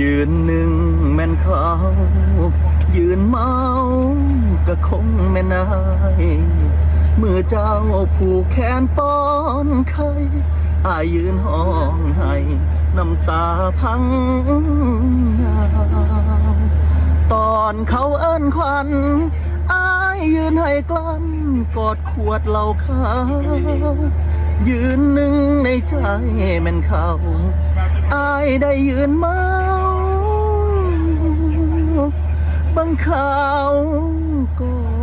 ยืนหนึ่งแม่นเขา ยืนเมาก็คงแม่นายเมื่อเจ้าผูกแขนป้อนไข่อายยืนห้องให้น้ำตาพังยาวตอนเขาเอิ้นควันอายยืนให้กลั้นกอดขวดเหล้าขาวยืนหนึ่งในใจแม่นเขาอายได้ยืนมา บังเขากอน